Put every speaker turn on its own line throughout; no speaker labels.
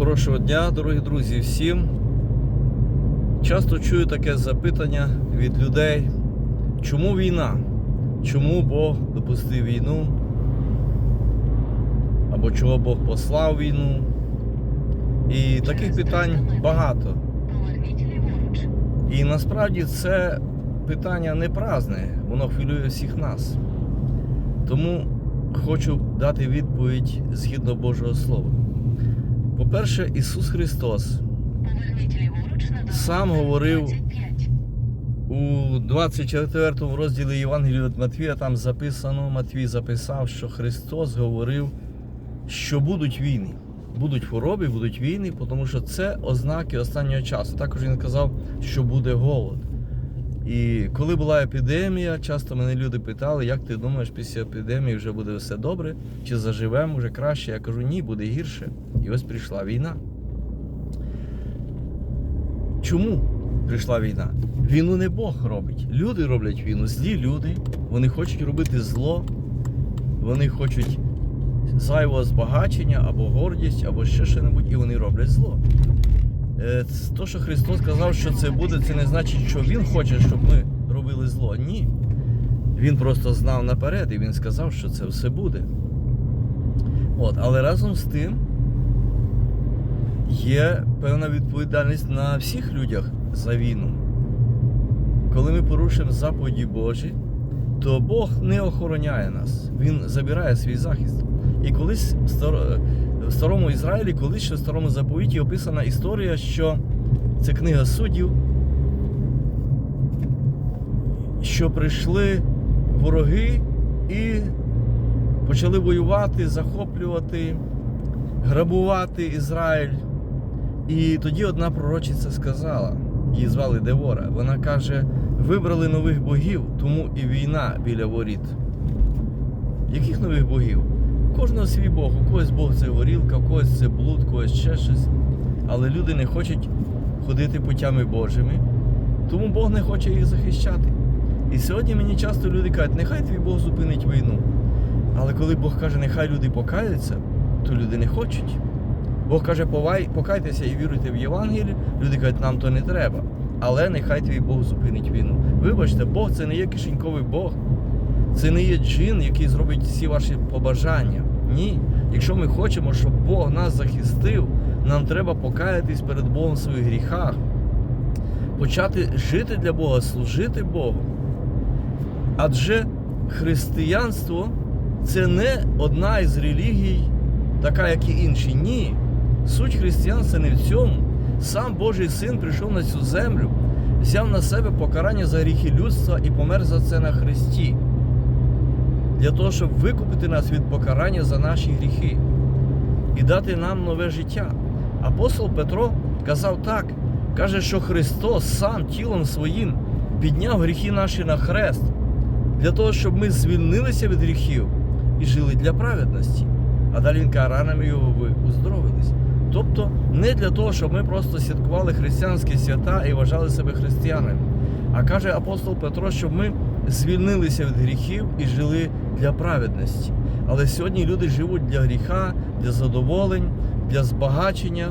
Хорошого дня, дорогі друзі, всім. Часто чую таке запитання від людей, чому війна? Чому Бог допустив війну? Або чого Бог послав війну? І таких питань багато. І насправді це питання не праздне, воно хвилює всіх нас. Тому хочу дати відповідь згідно Божого Слова. По-перше, Ісус Христос Сам говорив у 24 розділі Євангелія від Матвія там записано, Матвій записав, що Христос говорив, що будуть війни. Будуть хвороби, будуть війни, тому що це ознаки останнього часу. Також він казав, що буде голод. І коли була епідемія, часто мене люди питали, як ти думаєш, після епідемії вже буде все добре, чи заживемо вже краще. Я кажу, ні, буде гірше. Ось прийшла війна. Чому прийшла війна? Війну не Бог робить. Люди роблять війну. Злі люди. Вони хочуть робити зло, вони хочуть зайвого збагачення або гордість, або ще щось, і вони роблять зло. Е, То, що Христос сказав, що це буде, це не значить, що Він хоче, щоб ми робили зло. Ні. Він просто знав наперед і він сказав, що це все буде. От, але разом з тим є певна відповідальність на всіх людях за війну. Коли ми порушуємо заповіді Божі, то Бог не охороняє нас, Він забирає свій захист. І колись в в старому Ізраїлі, колись ще в старому заповіті описана історія, що це книга суддів, що прийшли вороги і почали воювати, захоплювати, грабувати Ізраїль. І тоді одна пророчиця сказала, її звали Девора. Вона каже: вибрали нових богів, тому і війна біля воріт. Яких нових богів? У кожного свій Бог, у когось Бог це горілка, у когось це блуд, у когось ще щось. Але люди не хочуть ходити путями Божими, тому Бог не хоче їх захищати. І сьогодні мені часто люди кажуть, нехай твій Бог зупинить війну. Але коли Бог каже, нехай люди покаються, то люди не хочуть. Бог каже, «Повай- покайтеся і віруйте в Євангеліє. Люди кажуть, нам то не треба. Але нехай твій Бог зупинить війну. Вибачте, Бог це не є кишеньковий Бог. Це не є джин, який зробить всі ваші побажання. Ні. Якщо ми хочемо, щоб Бог нас захистив, нам треба покаятись перед Богом в своїх гріхах, почати жити для Бога, служити Богу. Адже християнство це не одна із релігій, така, як і інші. Ні. Суть християнства не в цьому. Сам Божий син прийшов на цю землю, взяв на себе покарання за гріхи людства і помер за це на Христі. Для того, щоб викупити нас від покарання за наші гріхи і дати нам нове життя. Апостол Петро казав так: каже, що Христос сам тілом своїм підняв гріхи наші на хрест, для того, щоб ми звільнилися від гріхів і жили для праведності. А далі він каже, його ви уздоровились. Тобто не для того, щоб ми просто святкували християнські свята і вважали себе християнами. А каже апостол Петро, щоб ми звільнилися від гріхів і жили для праведності. Але сьогодні люди живуть для гріха, для задоволень, для збагачення,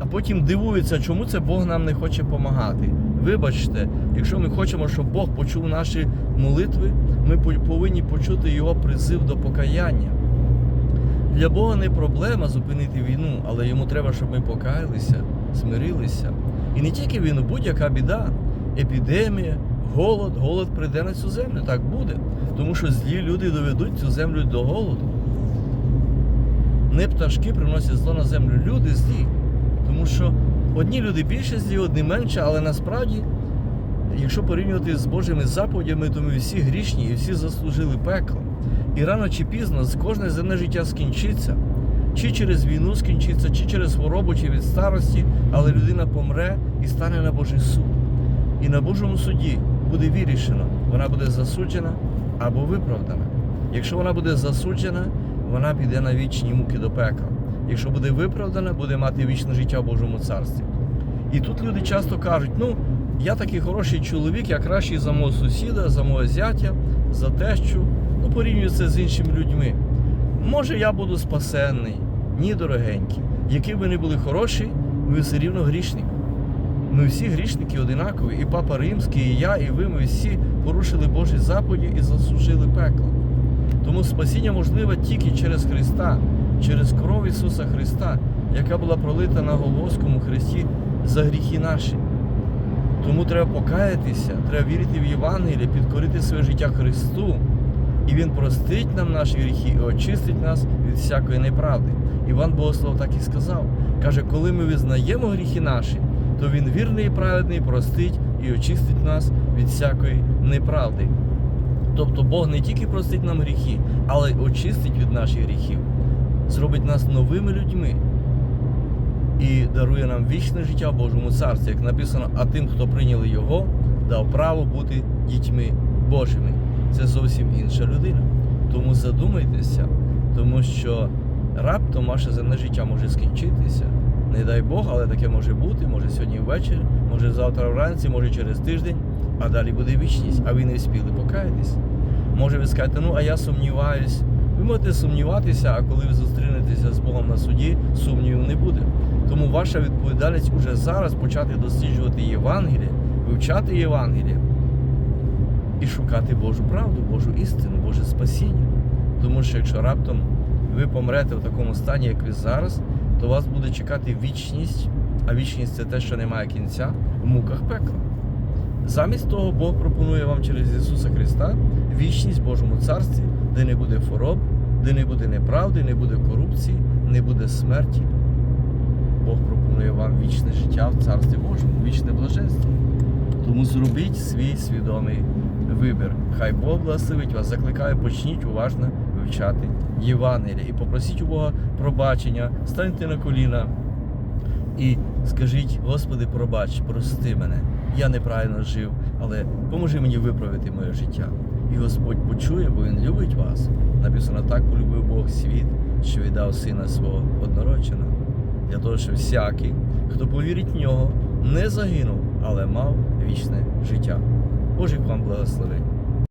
а потім дивуються, чому це Бог нам не хоче допомагати. Вибачте, якщо ми хочемо, щоб Бог почув наші молитви, ми по- повинні почути Його призив до покаяння. Для Бога не проблема зупинити війну, але йому треба, щоб ми покаялися, смирилися. І не тільки війну, будь-яка біда, епідемія, голод, голод прийде на цю землю. Так буде. Тому що злі люди доведуть цю землю до голоду. Не пташки приносять зло на землю, люди злі. Тому що одні люди більше злі, одні менше, але насправді, якщо порівнювати з Божими заповідями, то ми всі грішні і всі заслужили пекло. І рано чи пізно кожне земне життя скінчиться. Чи через війну скінчиться, чи через хворобу, чи від старості, але людина помре і стане на Божий суд. І на Божому суді буде вирішено, вона буде засуджена або виправдана. Якщо вона буде засуджена, вона піде на вічні муки до пекла. Якщо буде виправдана, буде мати вічне життя в Божому царстві. І тут люди часто кажуть: ну, я такий хороший чоловік, я кращий за мого сусіда, за мого зятя, за тещу. Це з іншими людьми. Може, я буду спасенний? Ні, дорогенькі. Які ви не були хороші, ви все рівно грішник. Ми всі грішники одинакові, і Папа Римський, і я, і ви, ми всі порушили Божі заповіді і заслужили пекло. Тому спасіння можливе тільки через Христа, через кров Ісуса Христа, яка була пролита на Голгофському хресті за гріхи наші. Тому треба покаятися, треба вірити в Євангеліє, підкорити своє життя Христу, і Він простить нам наші гріхи і очистить нас від всякої неправди. Іван Богослов так і сказав. Каже, коли ми визнаємо гріхи наші, то Він вірний і праведний, простить і очистить нас від всякої неправди. Тобто Бог не тільки простить нам гріхи, але й очистить від наших гріхів, зробить нас новими людьми і дарує нам вічне життя в Божому царстві, як написано, а тим, хто прийняли його, дав право бути дітьми Божими. Це зовсім інша людина. Тому задумайтеся, тому що раптом ваше земне життя може скінчитися. Не дай Бог, але таке може бути, може сьогодні ввечері, може завтра вранці, може через тиждень, а далі буде вічність, а ви не встигли покаятись. Може ви скажете, ну а я сумніваюсь. Ви можете сумніватися, а коли ви зустрінетеся з Богом на суді, сумнівів не буде. Тому ваша відповідальність уже зараз почати досліджувати Євангеліє, вивчати Євангеліє і шукати Божу правду, Божу істину, Боже спасіння. Тому що якщо раптом ви помрете в такому стані, як ви зараз, то вас буде чекати вічність, а вічність це те, що немає кінця, в муках пекла. Замість того, Бог пропонує вам через Ісуса Христа вічність Божому царстві, де не буде хвороб, де не буде неправди, не буде корупції, не буде смерті. Бог пропонує вам вічне життя в Царстві Божому, вічне блаженство. Тому зробіть свій свідомий вибір. Хай Бог благословить вас, закликаю, почніть уважно вивчати Євангелія і попросіть у Бога пробачення, станьте на коліна і скажіть, Господи, пробач, прости мене. Я неправильно жив, але поможи мені виправити моє життя. І Господь почує, бо Він любить вас. Написано, так полюбив Бог світ, що віддав сина свого однороченого для того, щоб всякий, хто повірить в нього, не загинув, але мав вічне життя. Божих вам благословень.